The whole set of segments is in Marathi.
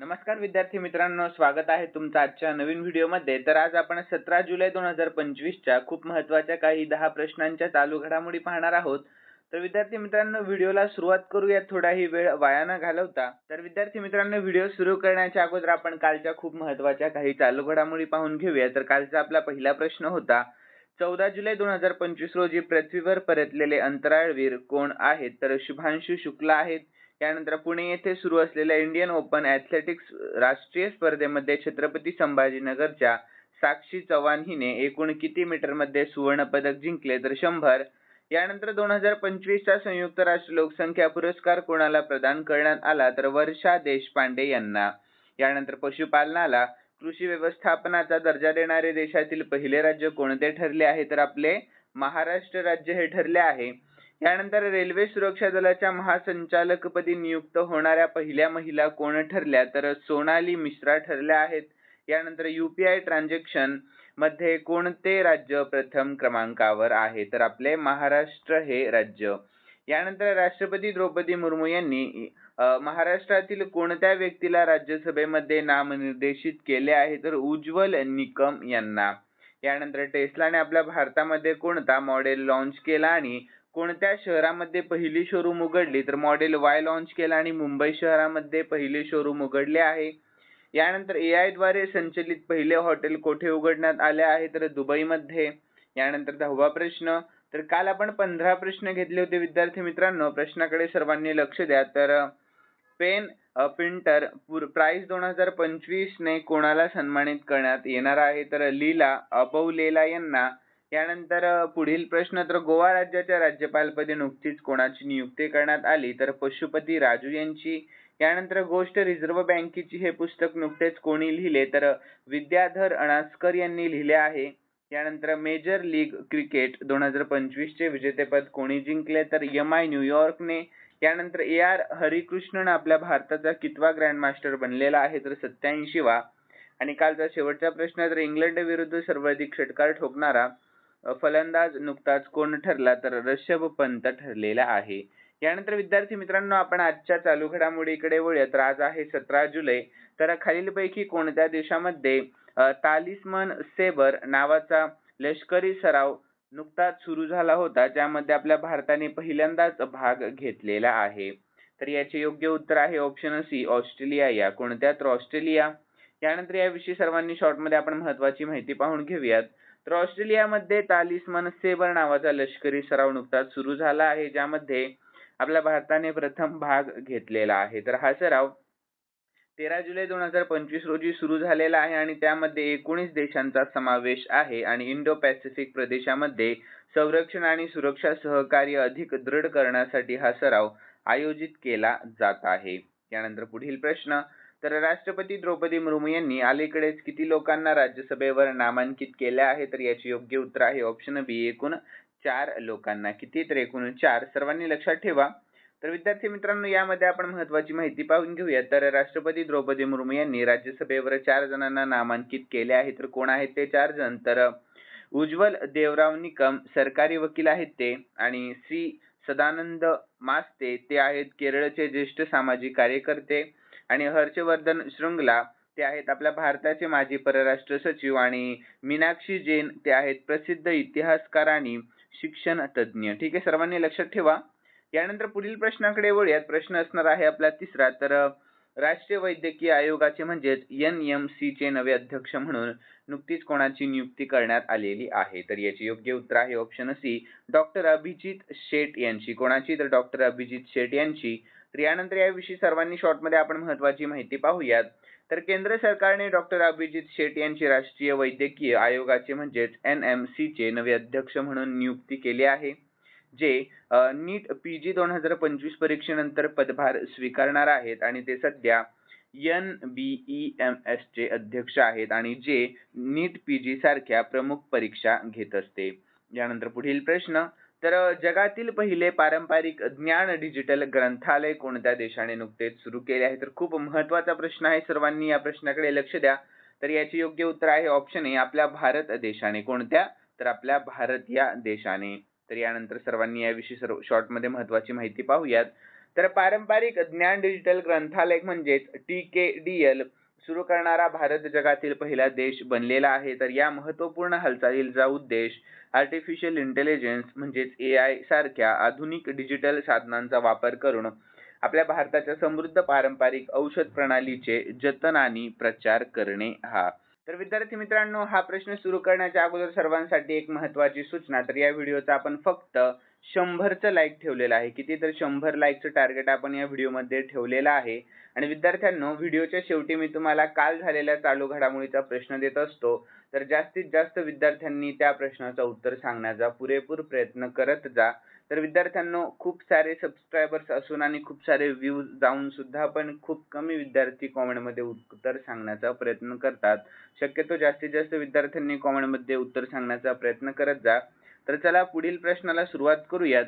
नमस्कार विद्यार्थी मित्रांनो स्वागत आहे तुमचं आजच्या नवीन व्हिडिओमध्ये. तर आज आपण सतरा जुलै दोन हजार पंचवीसच्या खूप महत्त्वाच्या काही दहा प्रश्नांच्या चालू घडामोडी पाहणार आहोत. तर विद्यार्थी मित्रांनो व्हिडिओला सुरुवात करूयात. थोडाही वेळ वाया न घालवता. तर विद्यार्थी मित्रांनो व्हिडिओ सुरू करण्याच्या अगोदर आपण कालच्या खूप महत्त्वाच्या काही चालू घडामोडी पाहून घेऊया. तर कालचा आपला पहिला प्रश्न होता चौदा जुलै दोन हजार पंचवीस रोजी पृथ्वीवर परतलेले अंतराळवीर कोण आहेत? तर शुभांशु शुक्ला आहेत. त्यानंतर पुणे येथे सुरू असलेल्या इंडियन ओपन ॲथलेटिक्स राष्ट्रीय स्पर्धेमध्ये छत्रपती संभाजीनगरच्या साक्षी चव्हाण हिने एकूण किती मीटरमध्ये सुवर्णपदक जिंकले तर शंभर? यानंतर दोन हजार पंचवीसचा संयुक्त राष्ट्र लोकसंख्या पुरस्कार कोणाला प्रदान करण्यात आला तर वर्षा देशपांडे यांना? यानंतर पशुपालनाला कृषी व्यवस्थापनाचा दर्जा देणारे देशातील पहिले राज्य कोणते ठरले आहे? तर आपले महाराष्ट्र राज्य हे ठरले आहे. यानंतर रेल्वे सुरक्षा दलाच्या महासंचालकपदी नियुक्त होणाऱ्या पहिल्या महिला कोण ठरल्या? तर सोनाली मिश्रा ठरल्या आहेत. यानंतर युपीआय ट्रान्झॅक्शनमध्ये कोणते राज्य प्रथम क्रमांकावर आहे? तर आपले महाराष्ट्र हे राज्य. यानंतर राष्ट्रपती द्रौपदी मुर्मू यांनी महाराष्ट्रातील कोणत्या व्यक्तीला राज्यसभेमध्ये नामनिर्देशित केले आहे? तर उज्ज्वल निकम यांना. यानंतर टेस्लाने आपल्या भारतामध्ये कोणता मॉडेल लॉन्च केला आणि कोणत्या शहरामध्ये पहिली शोरूम उघडली? तर मॉडेल वाय लॉन्च केला आणि मुंबई शहरामध्ये पहिले शोरूम उघडले आहे. यानंतर ए आयद्वारे संचलित पहिले हॉटेल कोठे उघडण्यात आले आहे? तर दुबईमध्ये. यानंतर दहावा प्रश्न. तर काल आपण पंधरा प्रश्न घेतले होते विद्यार्थी मित्रांनो. प्रश्नाकडे सर्वांनी लक्ष द्या. तर पेन प्रिंटर प्राइस दोन हजार पंचवीसने कोणाला सन्मानित करण्यात येणार आहे? तर लीला अबौलेला यांना यानंतर पुढील प्रश्न तर गोवा राज्याच्या राज्यपालपदी नुकतीच कोणाची नियुक्ती करण्यात आली? तर पशुपती राजू यांची. यानंतर गोष्ट रिझर्व्ह बँकेची हे पुस्तक नुकतेच कोणी लिहिले? तर विद्याधर अणास्कर यांनी लिहिले आहे. यानंतर मेजर लीग क्रिकेट दोन हजार पंचवीसचे विजेतेपद कोणी जिंकले? तर एम आय न्यूयॉर्कने यानंतर ए आर हरिकृष्णन आपल्या भारताचा कितवा ग्रँडमास्टर बनलेला आहे? तर सत्याऐंशी वा आणि कालचा शेवटचा प्रश्न तर इंग्लंड विरुद्ध सर्वाधिक षटकार ठोकणारा फलंदाज नुकताच कोण ठरला तर ऋषभ पंत ठरलेला आहे. यानंतर विद्यार्थी मित्रांनो आपण आजच्या चालू घडामोडीकडे वळूया तर आज आहे सतरा जुलै. तर खालीलपैकी कोणत्या देशामध्ये तालिस्मन सेबर नावाचा लष्करी सराव नुकताच सुरू झाला होता ज्यामध्ये आपल्या भारताने पहिल्यांदाच भाग घेतलेला आहे? तर याचे योग्य उत्तर आहे ऑप्शन सी ऑस्ट्रेलिया. या कोणत्या तर ऑस्ट्रेलिया. यानंतर याविषयी सर्वांनी शॉर्टमध्ये आपण महत्वाची माहिती पाहून घेऊयात. तर ऑस्ट्रेलियामध्ये तालिस्मन सेबर नावाचा लष्करी सराव नुकताच सुरू झाला आहे ज्यामध्ये आपल्या भारताने प्रथम भाग घेतलेला आहे. तर हा सराव तेरा जुलै दोन हजार पंचवीस रोजी सुरू झालेला आहे आणि त्यामध्ये एकोणीस देशांचा समावेश आहे आणि इंडो पॅसिफिक प्रदेशामध्ये संरक्षण आणि सुरक्षा सहकार्य अधिक दृढ करण्यासाठी हा सराव आयोजित केला जात आहे. त्यानंतर पुढील प्रश्न तर राष्ट्रपती द्रौपदी मुर्मू यांनी अलीकडेच किती लोकांना राज्यसभेवर नामांकित केले आहे? तर याचे योग्य उत्तर आहे ऑप्शन बी एकूण चार लोकांना. किती? तर एकूण चार. सर्वांनी लक्षात ठेवा. तर विद्यार्थी मित्रांनो यामध्ये आपण महत्वाची माहिती पाहून घेऊया. तर राष्ट्रपती द्रौपदी मुर्मू यांनी राज्यसभेवर चार जणांना नामांकित केले आहे. तर कोण आहेत ते चार जण? तर उज्ज्वल देवराव निकम सरकारी वकील आहेत ते आणि श्री सदानंद मास्ते. ते आहेत केरळचे ज्येष्ठ सामाजिक कार्यकर्ते. आणि हर्षवर्धन शृंगला ते आहेत आपल्या भारताचे माजी परराष्ट्र सचिव आणि मीनाक्षी जैन ते आहेत प्रसिद्ध इतिहासकार आणि शिक्षण तज्ज्ञ ठीक आहे सर्वांनी लक्षात ठेवा. यानंतर पुढील प्रश्नाकडे वळूयात. प्रश्न असणार आहे आपला तिसरा. तर राष्ट्रीय वैद्यकीय आयोगाचे म्हणजेच एन एम सीचे नवे अध्यक्ष म्हणून नुकतीच कोणाची नियुक्ती करण्यात आलेली आहे? तर याचे योग्य उत्तर आहे option C doctor Abhijit Shet यांची. कोणाची? तर डॉक्टर अभिजित शेट यांची. तर यानंतर याविषयी सर्वांनी शॉर्टमध्ये आपण महत्वाची माहिती पाहूयात. तर केंद्र सरकारने डॉक्टर अभिजित शेट यांची राष्ट्रीय वैद्यकीय आयोगाचे म्हणजेच एन एम सीचे नवे अध्यक्ष म्हणून नियुक्ती केली आहे जे नीट पी जी दोन हजार पंचवीस परीक्षेनंतर पदभार स्वीकारणार आहेत आणि ते सध्या N B E M S चे अध्यक्ष आहेत आणि जे नीट पी जी सारख्या प्रमुख परीक्षा घेत असते. यानंतर पुढील प्रश्न तर जगातील पहिले पारंपरिक ज्ञान डिजिटल ग्रंथालय कोणत्या देशाने नुकतेच सुरू केले आहे? तर खूप महत्त्वाचा प्रश्न आहे. सर्वांनी या प्रश्नाकडे लक्ष द्या. तर याचे योग्य उत्तर आहे ऑप्शन ए आपल्या भारत देशाने. कोणत्या? तर आपल्या भारत या देशाने. तर यानंतर सर्वांनी याविषयी सर्व शॉर्टमध्ये महत्वाची माहिती पाहूयात. तर पारंपरिक ज्ञान डिजिटल ग्रंथालय म्हणजेच टी के डी एल सुरू करणारा भारत जगातील पहिला देश बनलेला आहे. तर या महत्त्वपूर्ण हालचालीचा उद्देश आर्टिफिशियल इंटेलिजन्स म्हणजेच ए आय सारख्या आधुनिक डिजिटल साधनांचा वापर करून आपल्या भारताच्या समृद्ध पारंपरिक औषध प्रणालीचे जतन आणि प्रचार करणे हा. तर विद्यार्थी मित्रांनो हा प्रश्न सुरू करण्याच्या अगोदर सर्वांसाठी एक महत्वाची सूचना. तर या व्हिडिओचा आपण फक्त शंभरचं लाईक ठेवलेलं आहे. किती तर शंभर लाईकचं टार्गेट आपण या व्हिडिओमध्ये ठेवलेलं आहे. आणि विद्यार्थ्यांनो व्हिडिओच्या शेवटी मी तुम्हाला काल झालेल्या चालू घडामोडीचा प्रश्न देत असतो. तर जास्तीत जास्त विद्यार्थ्यांनी त्या प्रश्नाचं उत्तर सांगण्याचा पुरेपूर प्रयत्न करत जा. तर विद्यार्थ्यांनो खूप सारे सबस्क्रायबर्स असून आणि खूप सारे व्ह्यूज जाऊन सुद्धा पण खूप कमी विद्यार्थी कॉमेंटमध्ये उत्तर सांगण्याचा प्रयत्न करतात. शक्यतो जास्तीत जास्त विद्यार्थ्यांनी कॉमेंटमध्ये उत्तर सांगण्याचा प्रयत्न करत जा. तर चला पुढील प्रश्नाला सुरुवात करूयात.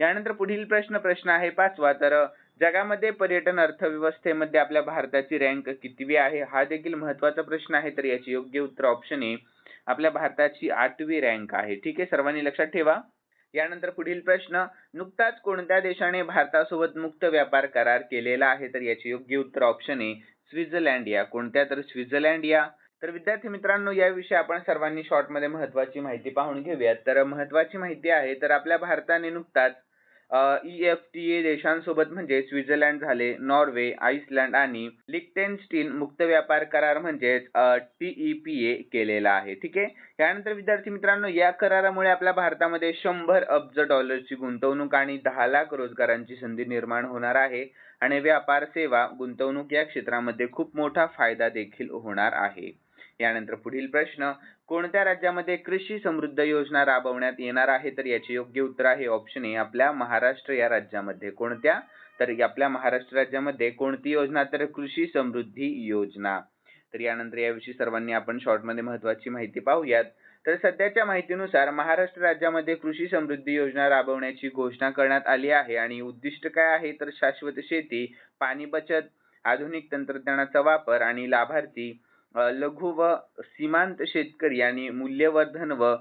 यानंतर पुढील प्रश्न प्रश्न आहे पाचवा. तर जगामध्ये पर्यटन अर्थव्यवस्थेमध्ये आपल्या भारताची रँक कितवी आहे? हा देखील महत्त्वाचा प्रश्न आहे तर याचे योग्य उत्तर ऑप्शन आहे आपल्या भारताची आठवी रँक आहे. ठीक आहे? सर्वांनी लक्षात ठेवा. यानंतर पुढील प्रश्न नुकताच कोणत्या देशाने भारतासोबत मुक्त व्यापार करार केलेला आहे? तर याचे योग्य उत्तर ऑप्शन आहे स्वित्झर्लंड या. कोणत्या? तर स्वित्झर्लंड या. तर विद्यार्थी मित्रांनो याविषयी आपण सर्वांनी शॉर्टमध्ये महत्वाची माहिती पाहून घेऊयात. तर महत्वाची माहिती आहे तर आपल्या भारताने नुकताच ई एफ टी ए देशांसोबत म्हणजे स्वित्झर्लंड झाले नॉर्वे आईसलँड आणि लिक्टेनस्टीन मुक्त व्यापार करार म्हणजेच टीई पी ए केलेला आहे. ठीक आहे? यानंतर विद्यार्थी मित्रांनो या करारामुळे आपल्या भारतामध्ये शंभर अब्ज डॉलरची गुंतवणूक आणि दहा लाख रोजगारांची संधी निर्माण होणार आहे आणि व्यापार सेवा गुंतवणूक या क्षेत्रामध्ये खूप मोठा फायदा देखील होणार आहे. यानंतर पुढील प्रश्न कोणत्या राज्यामध्ये कृषी समृद्ध योजना राबवण्यात येणार आहे? तर याचे योग्य उत्तर आहे ऑप्शन ए आपल्या महाराष्ट्र या राज्यामध्ये. कोणत्या? तर आपल्या महाराष्ट्र राज्यामध्ये कोणती योजना? तर कृषी समृद्धी योजना. तर यानंतर याविषयी सर्वांनी आपण शॉर्टमध्ये महत्वाची माहिती पाहूयात. तर सध्याच्या माहितीनुसार महाराष्ट्र राज्यामध्ये कृषी समृद्धी योजना राबवण्याची घोषणा करण्यात आली आहे. आणि उद्दिष्ट काय आहे? तर शाश्वत शेती पाणी बचत आधुनिक तंत्रज्ञानाचा वापर आणि लाभार्थी लघु व सीमांत शेतकरी आणि मूल्यवर्धन व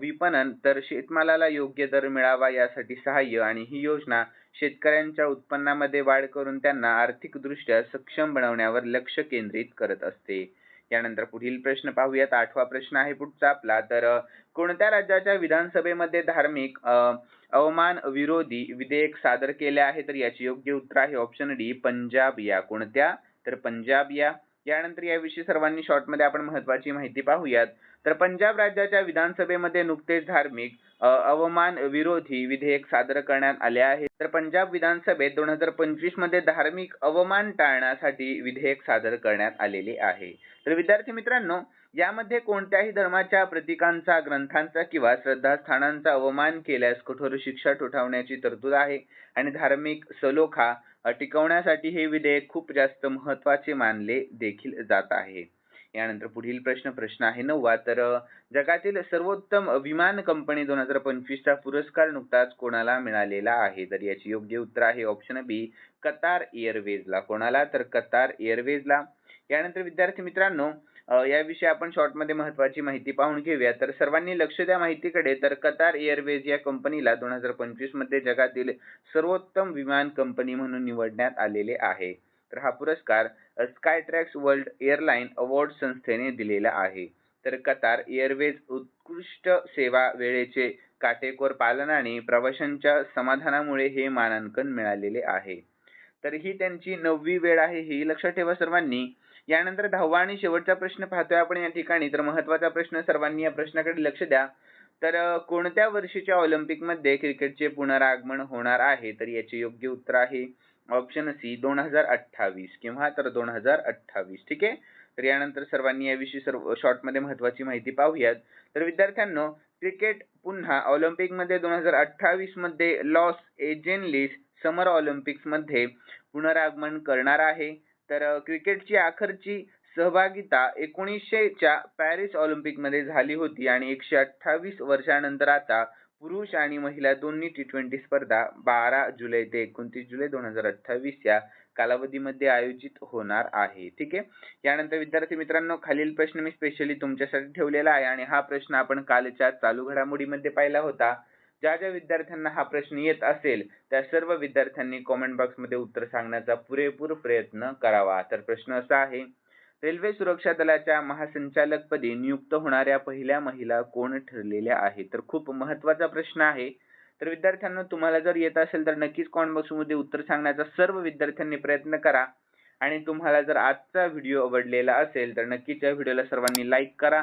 विपणन तर शेतमालाला योग्य दर मिळावा यासाठी सहाय्य आणि ही योजना शेतकऱ्यांच्या उत्पन्नामध्ये वाढ करून त्यांना आर्थिकदृष्ट्या सक्षम बनवण्यावर लक्ष केंद्रित करत असते. यानंतर पुढील प्रश्न पाहूयात. आठवा प्रश्न आहे पुढचा आपला. तर कोणत्या राज्याच्या विधानसभेमध्ये धार्मिक अवमान विरोधी विधेयक सादर केले आहे? तर याचे योग्य उत्तर आहे ऑप्शन डी पंजाब या. कोणत्या? तर पंजाब या. यानंतर याविषयी सर्वांनी शॉर्टमध्ये आपण महत्वाची माहिती पाहूयात. तर पंजाब राज्याच्या विधानसभेमध्ये नुकतेच धार्मिक अवमान विरोधी विधेयक सादर करण्यात आले आहे. तर पंजाब विधानसभेत दोन हजार पंचवीसमध्ये धार्मिक अवमान टाळण्यासाठी विधेयक सादर करण्यात आलेले आहे. तर विद्यार्थी मित्रांनो यामध्ये कोणत्याही धर्माच्या प्रतीकांचा ग्रंथांचा किंवा श्रद्धास्थानांचा अवमान केल्यास कठोर शिक्षा ठोठावण्याची तरतूद आहे आणि धार्मिक सलोखा टिकवण्यासाठी हे विधेयक खूप जास्त महत्त्वाचे मानले देखील जात आहे. यानंतर पुढील प्रश्न प्रश्न आहे नववा. तर जगातील सर्वोत्तम विमान कंपनी दोन हजार पंचवीसचा पुरस्कार नुकताच कोणाला मिळालेला आहे? तर याची योग्य उत्तर आहे ऑप्शन बी कतार एअरवेजला कोणाला? तर कतार एअरवेजला यानंतर विद्यार्थी मित्रांनो याविषयी आपण शॉर्टमध्ये महत्वाची माहिती पाहून घेऊया. तर सर्वांनी लक्ष द्या माहितीकडे. तर कतार एअरवेज या कंपनीला दोन हजार पंचवीसमध्ये जगातील सर्वोत्तम विमान कंपनी म्हणून निवडण्यात आलेले आहे. तर हा पुरस्कार Skytrax world airline award संस्थेने दिलेला आहे. तर कतार एअरवेज उत्कृष्ट सेवा वेळेचे काटेकोर पालन आणि प्रवाशांच्या समाधानामुळे हे मानांकन मिळालेले आहे. तर ही त्यांची नववी वेळ आहे. ही लक्षात ठेवा सर्वांनी. यानंतर दहावा आणि शेवटचा प्रश्न पाहतोय आपण या ठिकाणी. तर महत्त्वाचा प्रश्न सर्वांनी या प्रश्नाकडे लक्ष द्या. तर कोणत्या वर्षीच्या ऑलिम्पिकमध्ये क्रिकेटचे पुनरागमन होणार आहे? तर याचे योग्य उत्तर आहे ऑप्शन सी दोन हजार अठ्ठावीस किंवा तर दोन हजार अठ्ठावीस. ठीक आहे? तर यानंतर सर्वांनी याविषयी सर्व शॉर्टमध्ये महत्वाची माहिती पाहूयात. तर विद्यार्थ्यांनो क्रिकेट पुन्हा ऑलिम्पिकमध्ये दोन हजार अठ्ठावीसमध्ये लॉस एजेनलिस समर ऑलिम्पिक्समध्ये पुनरागमन करणार आहे. तर क्रिकेटची आखरची सहभागिता एकोणीसशेच्या पॅरिस ऑलिम्पिकमध्ये झाली होती आणि एकशे अठ्ठावीस वर्षानंतर आता पुरुष आणि महिला दोन्ही टी ट्वेंटी स्पर्धा बारा जुलै ते एकोणतीस जुलै दोन हजार अठ्ठावीस या कालावधीमध्ये आयोजित होणार आहे. ठीक आहे? यानंतर विद्यार्थी मित्रांनो खालील प्रश्न मी स्पेशली तुमच्यासाठी ठेवलेला आहे आणि हा प्रश्न आपण कालच्या चालू घडामोडीमध्ये पाहिला होता. ज्या ज्या विद्यार्थ्यांना हा प्रश्न येत असेल त्या सर्व विद्यार्थ्यांनी कॉमेंट बॉक्समध्ये उत्तर सांगण्याचा पुरेपूर प्रयत्न करावा. तर प्रश्न असा आहे रेल्वे सुरक्षा दलाच्या महासंचालकपदी नियुक्त होणाऱ्या पहिल्या महिला कोण ठरलेल्या आहेत? तर खूप महत्त्वाचा प्रश्न आहे. तर विद्यार्थ्यांना तुम्हाला जर येत असेल तर नक्कीच कॉमेंट बॉक्समध्ये उत्तर सांगण्याचा सर्व विद्यार्थ्यांनी प्रयत्न करा. आणि तुम्हाला जर आजचा व्हिडिओ आवडलेला असेल तर नक्कीच या व्हिडिओला सर्वांनी लाईक करा.